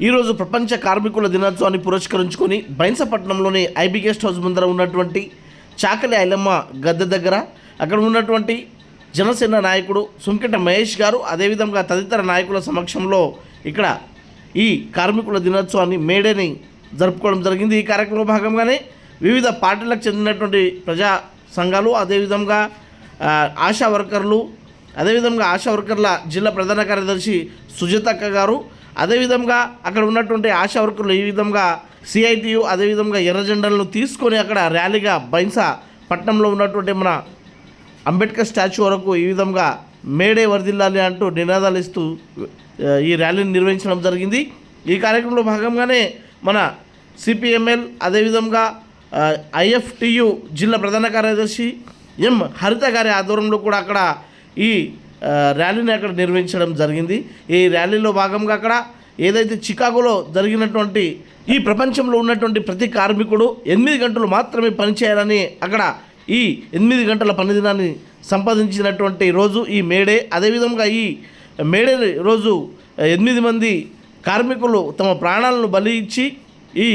ఈరోజు ప్రపంచ కార్మికుల దినోత్సవాన్ని పురస్కరించుకొని బైన్సపట్నంలోని ఐబీ గెస్ట్ హౌస్ ముందర ఉన్నటువంటి చాకలి ఐలమ్మ గద్దె దగ్గర అక్కడ ఉన్నటువంటి జనసేన నాయకుడు సుంకెట మహేష్ గారు అదేవిధంగా తదితర నాయకుల సమక్షంలో ఇక్కడ ఈ కార్మికుల దినోత్సవాన్ని మేడేని జరుపుకోవడం జరిగింది. ఈ కార్యక్రమంలో భాగంగానే వివిధ పార్టీలకు చెందినటువంటి ప్రజా సంఘాలు అదేవిధంగా ఆశా వర్కర్లు అదేవిధంగా ఆశా వర్కర్ల జిల్లా ప్రధాన కార్యదర్శి సుజతక్క గారు అదేవిధంగా అక్కడ ఉన్నటువంటి ఆశా వర్కర్లు ఈ విధంగా సిఐటియు అదేవిధంగా ఎర్రజెండలను తీసుకొని అక్కడ ర్యాలీగా బైన్సా పట్టణంలో ఉన్నటువంటి మన అంబేద్కర్ స్టాచ్యూ వరకు ఈ విధంగా మేడే వర్దిల్లాలి అంటూ నినాదాలు ఇస్తూ ఈ ర్యాలీని నిర్వహించడం జరిగింది. ఈ కార్యక్రమంలో భాగంగానే మన సిపిఎంఎల్ అదేవిధంగా ఐఎఫ్టియు జిల్లా ప్రధాన కార్యదర్శి ఎం హరిత గారి ఆధ్వర్యంలో కూడా అక్కడ ఈ ర్యాలీని అక్కడ నిర్వహించడం జరిగింది. ఈ ర్యాలీలో భాగంగా అక్కడ ఏదైతే చికాగోలో జరిగినటువంటి ఈ ప్రపంచంలో ఉన్నటువంటి ప్రతి కార్మికుడు ఎనిమిది గంటలు మాత్రమే పనిచేయాలని అక్కడ ఈ ఎనిమిది గంటల పనిదినాన్ని సంపాదించినటువంటి రోజు ఈ మేడే. అదేవిధంగా ఈ మేడే రోజు ఎనిమిది మంది కార్మికులు తమ ప్రాణాలను బలి ఇచ్చి ఈ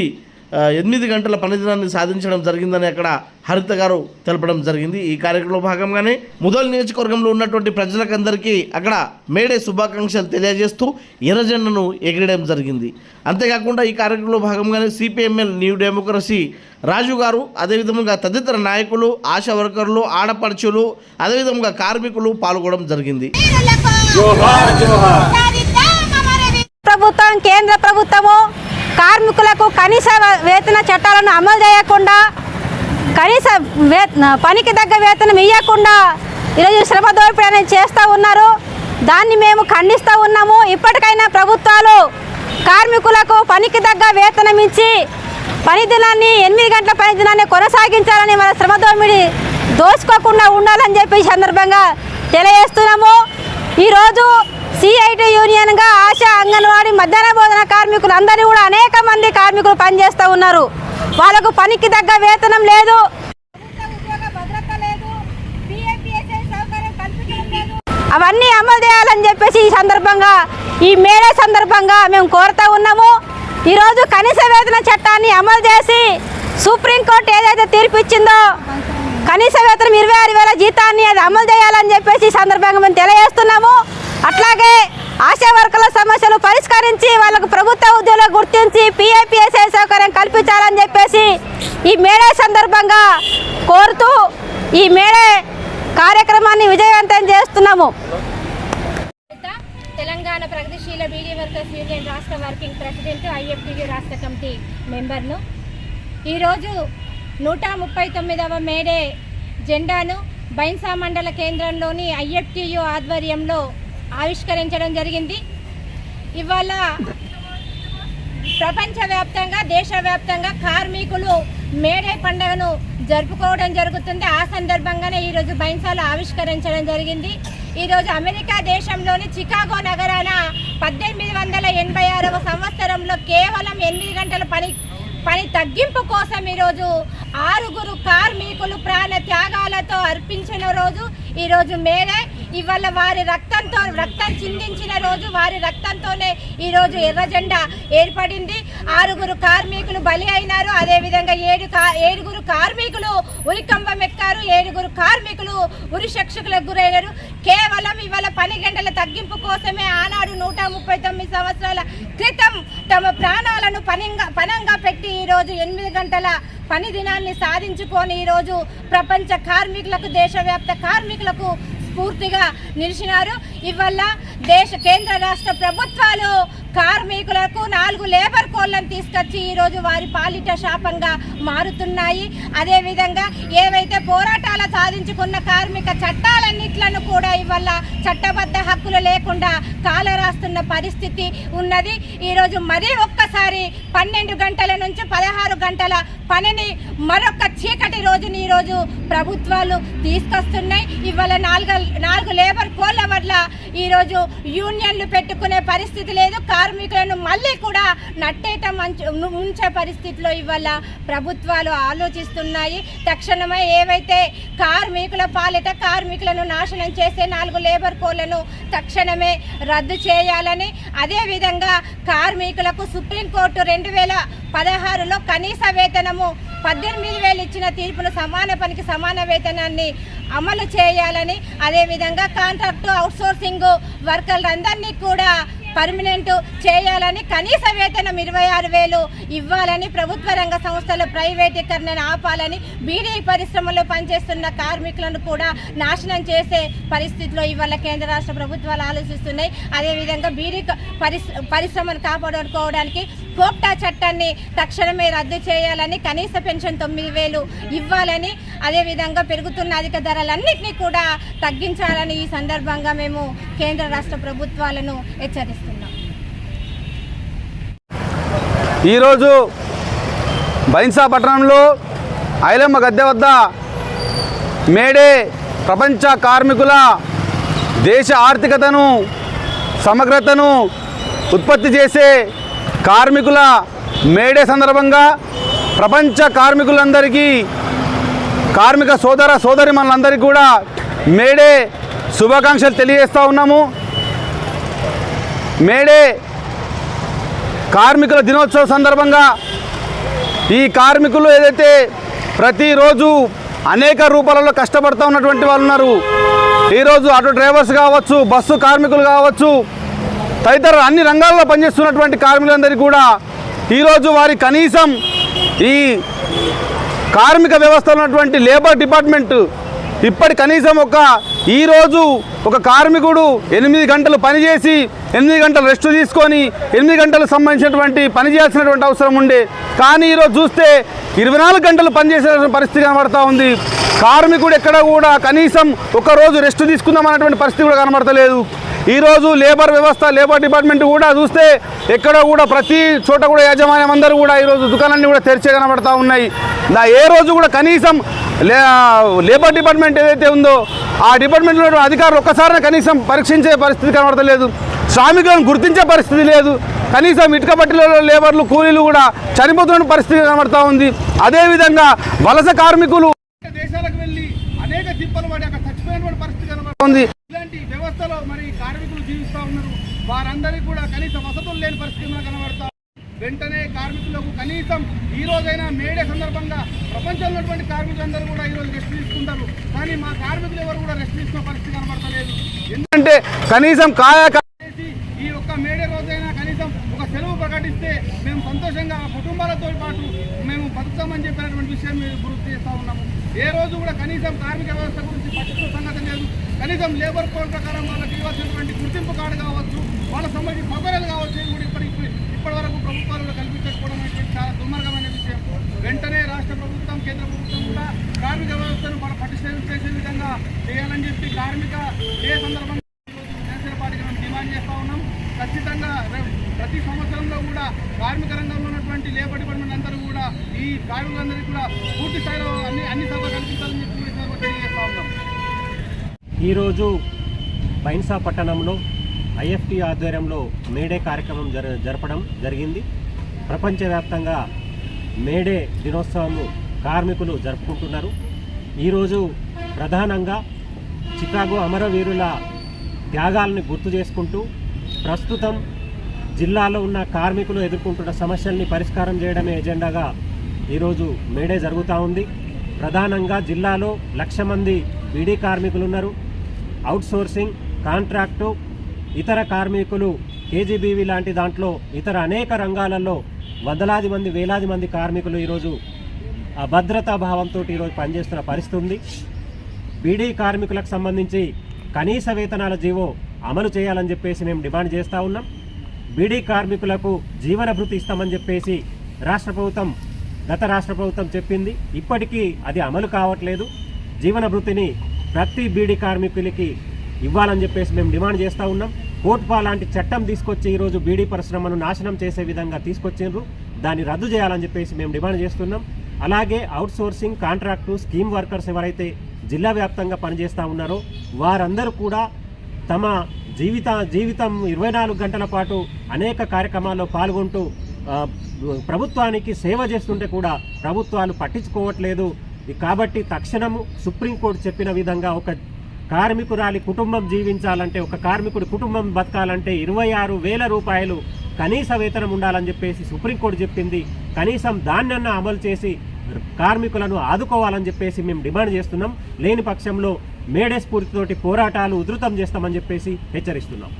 ఎనిమిది గంటల పనిదినాన్ని సాధించడం జరిగిందని అక్కడ హరిత గారు తెలపడం జరిగింది. ఈ కార్యక్రమంలో భాగంగానే ముదల్ నియోజకవర్గంలో ఉన్నటువంటి ప్రజలకందరికీ అక్కడ మేడే శుభాకాంక్షలు తెలియజేస్తూ ఎర్రజెండను ఎగిరడం జరిగింది. అంతేకాకుండా ఈ కార్యక్రమంలో భాగంగానే సిపిఎంఎల్ న్యూ డెమోక్రసీ రాజు గారు అదేవిధంగా తదితర నాయకులు ఆశా వర్కర్లు ఆడపడుచులు అదేవిధంగా కార్మికులు పాల్గొనడం జరిగింది. ప్రభుత్వం కేంద్ర ప్రభుత్వము కార్మికులకు కనీస వేతన చట్టాలను అమలు చేయకుండా కనీస వే పనికి తగ్గ వేతనం ఇవ్వకుండా ఈరోజు శ్రమ దోపిడీ అనేది చేస్తూ ఉన్నారు. దాన్ని మేము ఖండిస్తూ ఉన్నాము. ఇప్పటికైనా ప్రభుత్వాలు కార్మికులకు పనికి తగ్గ వేతనం ఇచ్చి పని దినాన్ని ఎనిమిది గంటల పని దినాన్ని కొనసాగించాలని మన శ్రమ దోమిడి దోచుకోకుండా ఉండాలని చెప్పి సందర్భంగా తెలియజేస్తున్నాము. ఈరోజు సిఐటి యూనియన్గా ఆశా అంగన్వాడీ మధ్యాహ్న భోజన కార్మికులు అందరూ కూడా కార్మికులు పనిచేస్తూ ఉన్నారు. వాళ్ళకు పనికి తగ్గ వేతనం లేదు. అవన్నీ అమలు చేయాలని చెప్పేసి ఈ సందర్భంగా ఈ మేడే సందర్భంగా మేము కోరుతా ఉన్నాము. ఈరోజు కనీస వేతన చట్టాన్ని అమలు చేసి సుప్రీంకోర్టు ఏదైతే తీర్పు ఇచ్చిందో కనీస వేతనం ఇరవై ఆరు వేల జీతాన్ని అది అమలు చేయాలని చెప్పేసి ఈ సందర్భంగా మేము తెలియజేస్తున్నాము. అట్లాగే ఆశా వర్కర్ల సమస్యలు పరిష్కరించి వాళ్ళకు ప్రభుత్వ ఉద్యోగులు గుర్తించి పిఐపిఎస్ఐ సౌకర్యం కల్పించాలని చెప్పేసి ఈ మేడే సందర్భంగా కోరుతూ ఈ మేడే కార్యక్రమాన్ని విజయవంతం చేస్తున్నాము. తెలంగాణ ప్రగతిశీల బీడీ వర్కర్స్ యూనియన్ రాష్ట్ర వర్కింగ్ ప్రెసిడెంట్ ఐఎఫ్టీయూ రాష్ట్ర కమిటీ మెంబర్ను ఈరోజు నూట ముప్పై తొమ్మిదవ మేడే జెండాను బైన్సా మండల కేంద్రంలోని ఐఎఫ్టీయూ ఆధ్వర్యంలో ఆవిష్కరించడం జరిగింది. ఇవాళ ప్రపంచవ్యాప్తంగా దేశవ్యాప్తంగా కార్మికులు మేడే పండుగను జరుపుకోవడం జరుగుతుంది. ఆ సందర్భంగానే ఈరోజు బైన్సాలు ఆవిష్కరించడం జరిగింది. ఈరోజు అమెరికా దేశంలోని చికాగో నగరాన పద్దెనిమిది వందల ఎనభై ఆరవ సంవత్సరంలో కేవలం ఎనిమిది గంటల పని పని తగ్గింపు కోసం ఈరోజు ఆరుగురు కార్మికులు ప్రాణ త్యాగాలతో అర్పించిన రోజు. ఈరోజు మేడే ఇవాళ వారి రక్తంతో రక్తం చిందించిన రోజు వారి రక్తంతోనే ఈరోజు ఎర్ర జెండా ఏర్పడింది. ఆరుగురు కార్మికులు బలి అయినారు. అదేవిధంగా ఏడు కా ఏడుగురు కార్మికులు ఉరికంబం ఎక్కారు. ఏడుగురు కార్మికులు ఉరి శిక్షకులకు గురైనారు కేవలం ఇవాళ పని గంటల తగ్గింపు కోసమే ఆనాడు నూట ముప్పై తొమ్మిది సంవత్సరాల క్రితం తమ ప్రాణాలను పనిగా పనంగా పెట్టి ఈరోజు ఎనిమిది గంటల పని దినాన్ని సాధించుకొని ఈరోజు ప్రపంచ కార్మికులకు దేశవ్యాప్త కార్మికులకు స్ఫూర్తిగా నిలిచినారు ఇవల్ల దేశ కేంద్ర రాష్ట్ర ప్రభుత్వాలు కార్మికులకు నాలుగు లేబర్ కోళ్ళను తీసుకొచ్చి ఈరోజు వారి పాలిట శాపంగా మారుతున్నాయి. అదేవిధంగా ఏవైతే పోరాటాల సాధించుకున్న కార్మిక చట్టాలన్నిట్లను కూడా ఇవల్ల చట్టబద్ధ హక్కులు లేకుండా కాలరాస్తున్న పరిస్థితి ఉన్నది. ఈరోజు మరీ ఒక్కసారి పన్నెండు గంటల నుంచి పదహారు గంటల పనిని మరొక చీకటి రోజుని ఈరోజు ప్రభుత్వాలు తీసుకొస్తున్నాయి. ఇవాళ నాలుగు నాలుగు లేబర్ కోళ్ళ వల్ల ఈరోజు యూనియన్లు పెట్టుకునే పరిస్థితి లేదు. కార్మికులను మళ్ళీ కూడా నట్టేట ఉంచే పరిస్థితిలో ఇవాళ ప్రభుత్వాలు ఆలోచిస్తున్నాయి. తక్షణమే ఏవైతే కార్మికుల పాలిట కార్మికులను నాశనం చేసే నాలుగు లేబర్ కోళ్ళను తక్షణమే రద్దు చేయాలని అదేవిధంగా కార్మికులకు సుప్రీంకోర్టు రెండు వేల పదహారులో కనీస వేతనము పద్దెనిమిది వేలు ఇచ్చిన తీర్పును సమాన పనికి సమాన వేతనాన్ని అమలు చేయాలని అదేవిధంగా కాంట్రాక్టు అవుట్సోర్సింగ్ వర్కర్లందరినీ కూడా పర్మనెంట్ చేయాలని కనీస వేతనం ఇరవై ఆరు వేలు ఇవ్వాలని ప్రభుత్వ రంగ సంస్థల ప్రైవేటీకరణను ఆపాలని బీడీ పరిశ్రమలో పనిచేస్తున్న కార్మికులను కూడా నాశనం చేసే పరిస్థితిలో ఇవాళ కేంద్ర రాష్ట్ర ప్రభుత్వాలు ఆలోచిస్తున్నాయి. అదేవిధంగా బీడీ పరిశ్ర పరిశ్రమను కాపాడుకోవడానికి కోప్టా చట్టాన్ని తక్షణమే రద్దు చేయాలని కనీస పెన్షన్ తొమ్మిది వేలు ఇవ్వాలని అదేవిధంగా పెరుగుతున్న అధిక ధరలన్నింటినీ కూడా తగ్గించాలని ఈ సందర్భంగా మేము కేంద్ర రాష్ట్ర ప్రభుత్వాలను హెచ్చరిస్తున్నాం. ఈరోజు బైన్సా పట్టణంలో ఐలమ్మ గద్దె వద్ద మేడే ప్రపంచ కార్మికుల దేశ ఆర్థికతను సమగ్రతను ఉత్పత్తి చేసే కార్మికుల మేడే సందర్భంగా ప్రపంచ కార్మికులందరికీ కార్మిక సోదర సోదరి మనందరికీ కూడా మేడే శుభాకాంక్షలు తెలియజేస్తూ ఉన్నాము. మేడే కార్మికుల దినోత్సవం సందర్భంగా ఈ కార్మికులు ఏదైతే ప్రతిరోజు అనేక రూపాలలో కష్టపడుతూ ఉన్నటువంటి వాళ్ళు ఉన్నారు ఈరోజు ఆటో డ్రైవర్స్ కావచ్చు బస్సు కార్మికులు కావచ్చు తదితర అన్ని రంగాల్లో పనిచేస్తున్నటువంటి కార్మికులందరికీ కూడా ఈరోజు వారి కనీసం ఈ కార్మిక వ్యవస్థలో ఉన్నటువంటి లేబర్ డిపార్ట్మెంట్ ఇప్పటి కనీసం ఒక ఈరోజు ఒక కార్మికుడు ఎనిమిది గంటలు పనిచేసి ఎనిమిది గంటలు రెస్ట్ తీసుకొని ఎనిమిది గంటలకు సంబంధించినటువంటి పని చేయాల్సినటువంటి అవసరం ఉండే. కానీ ఈరోజు చూస్తే ఇరవై నాలుగు గంటలు పనిచేసేటువంటి పరిస్థితి కనబడతా ఉంది. కార్మికుడు ఎక్కడ కూడా కనీసం ఒకరోజు రెస్ట్ తీసుకుందాం అన్నటువంటి పరిస్థితి కూడా కనబడతలేదు. ఈరోజు లేబర్ వ్యవస్థ లేబర్ డిపార్ట్మెంట్ కూడా చూస్తే ఎక్కడ కూడా ప్రతి చోట కూడా యాజమాన్యం అందరూ కూడా ఈరోజు దుకాణాన్ని కూడా తెరిచే కనబడతా ఉన్నాయి. నా ఏ రోజు కూడా కనీసం లే లేబర్ డిపార్ట్మెంట్ ఏదైతే ఉందో ఆ డిపార్ట్మెంట్లో అధికారులు ఒక్కసారి కనీసం పరీక్షించే పరిస్థితి కనబడతలేదు. శ్రామికులను గుర్తించే పరిస్థితి లేదు. కనీసం ఇటుక పట్టిలలో లేబర్లు కూలీలు కూడా చనిపోతున్న పరిస్థితి కనబడతా ఉంది. అదేవిధంగా వలస కార్మికులు దేశాలకు వెళ్ళి అనేక తిప్పలు పడి అక్కడ చచ్చిపోయిన పరిస్థితి కనబడుతుంది. ఇలాంటి వ్యవస్థలో మరి కార్మికులు జీవిస్తూ ఉన్నారు. వారందరికీ కూడా కనీస వసతులు లేని పరిస్థితుల్లో కనబడతా వెంటనే కార్మికులకు కనీసం ఈ రోజైనా మేడే సందర్భంగా ప్రపంచంలో ఉన్నటువంటి కార్మికులందరూ కూడా ఈ రోజు రెస్ట్ తీసుకుంటారు. కానీ మా కార్మికులు ఎవరు కూడా రెస్ట్ తీసుకున్న పరిస్థితి కనబడతలేదు. ఎందుకంటే కనీసం కాయక చేసి ఈ ఒక్క మేడే రోజైనా కనీసం ఒక సెలవు ప్రకటిస్తే మేము సంతోషంగా ఆ కుటుంబాలతో పాటు మేము బతుకుతామని చెప్పినటువంటి విషయం మేము గుర్తు చేస్తూ ఉన్నాము. ఏ రోజు కూడా కనీసం కార్మిక వ్యవస్థ గురించి పట్టించుకున్న సంగతి లేదు. కనీసం లేబర్ కోడ్ ప్రకారం వాళ్ళకి ఇవ్వాల్సినటువంటి గుర్తింపు కార్డు కావచ్చు వాళ్ళ సంబంధించిన సౌకర్యాలు కావచ్చు కూడా ఇప్పటికి ఇప్పటి వరకు ప్రభుత్వాలు కూడా కల్పించకపోవడం అనేటువంటి చాలా దుర్మార్గమైన విషయం. వెంటనే రాష్ట్ర ప్రభుత్వం కేంద్ర ప్రభుత్వం కూడా కార్మిక వ్యవస్థను మన చేసే విధంగా చేయాలని చెప్పి కార్మిక ఏ సందర్భంగా జనసేన పార్టీకి మేము డిమాండ్ చేస్తా ఉన్నాం ఖచ్చితంగా రే- ప్రతి సంవత్సరంలో కూడా కార్మిక రంగంలో ఉన్నటువంటి లేబర్ డిపార్ట్మెంట్ అందరూ కూడా ఈ కార్మికులందరికీ కూడా పూర్తి స్థాయిలో అన్ని అన్ని సభలు కల్పించాలని చెప్పి తెలియజేస్తా ఉన్నాం. ఈరోజు బైన్సా పట్టణంలో ఐఎఫ్టి ఆధ్వర్యంలో మేడే కార్యక్రమం జర జరపడం జరిగింది. ప్రపంచవ్యాప్తంగా మేడే దినోత్సవం కార్మికులు జరుపుకుంటున్నారు. ఈరోజు ప్రధానంగా చికాగో అమరవీరుల త్యాగాలను గుర్తు చేసుకుంటూ ప్రస్తుతం జిల్లాలో ఉన్న కార్మికులు ఎదుర్కొంటున్న సమస్యల్ని పరిష్కారం చేయడమే ఎజెండాగా ఈరోజు మేడే జరుగుతూ ఉంది. ప్రధానంగా జిల్లాలో లక్ష మంది బీడీ కార్మికులు ఉన్నారు అవుట్సోర్సింగ్ కాంట్రాక్టు ఇతర కార్మికులు కేజీబీవీ లాంటి దాంట్లో ఇతర అనేక రంగాలలో వందలాది మంది వేలాది మంది కార్మికులు ఈరోజు ఆ భద్రతా భావంతో ఈరోజు పనిచేస్తున్న పరిస్థితి ఉంది బీడీ కార్మికులకు సంబంధించి కనీస వేతనాల జీవో అమలు చేయాలని చెప్పేసి మేము డిమాండ్ చేస్తూ ఉన్నాం. బీడీ కార్మికులకు జీవన భృతి ఇస్తామని చెప్పేసి రాష్ట్ర ప్రభుత్వం గత రాష్ట్ర ప్రభుత్వం చెప్పింది. ఇప్పటికీ అది అమలు కావట్లేదు. జీవన వృత్తిని ప్రతి బీడీ కార్మికులకి ఇవ్వాలని చెప్పేసి మేము డిమాండ్ చేస్తూ ఉన్నాం. కోట్పా లాంటి చట్టం తీసుకొచ్చి ఈరోజు బీడీ పరిశ్రమను నాశనం చేసే విధంగా తీసుకొచ్చిండ్రు. దాన్ని రద్దు చేయాలని చెప్పేసి మేము డిమాండ్ చేస్తున్నాం. అలాగే అవుట్సోర్సింగ్ కాంట్రాక్టు స్కీమ్ వర్కర్స్ ఎవరైతే జిల్లా వ్యాప్తంగా పనిచేస్తూ ఉన్నారో వారందరూ కూడా తమ జీవిత జీవితం ఇరవై నాలుగు గంటల పాటు అనేక కార్యక్రమాల్లో పాల్గొంటూ ప్రభుత్వానికి సేవ చేస్తుంటే కూడా ప్రభుత్వాలు పట్టించుకోవట్లేదు. కాబట్టి తక్షణము సుప్రీంకోర్టు చెప్పిన విధంగా ఒక కార్మికురాలి కుటుంబం జీవించాలంటే ఒక కార్మికుడి కుటుంబం బతకాలంటే ఇరవై ఆరు వేల రూపాయలు కనీస వేతనం ఉండాలని చెప్పేసి సుప్రీంకోర్టు చెప్పింది. కనీసం దాన్న అమలు చేసి కార్మికులను ఆదుకోవాలని చెప్పేసి మేము డిమాండ్ చేస్తున్నాం. లేని పక్షంలో మేడే స్ఫూర్తితోటి పోరాటాలు ఉధృతం చేస్తామని చెప్పేసి హెచ్చరిస్తున్నాం.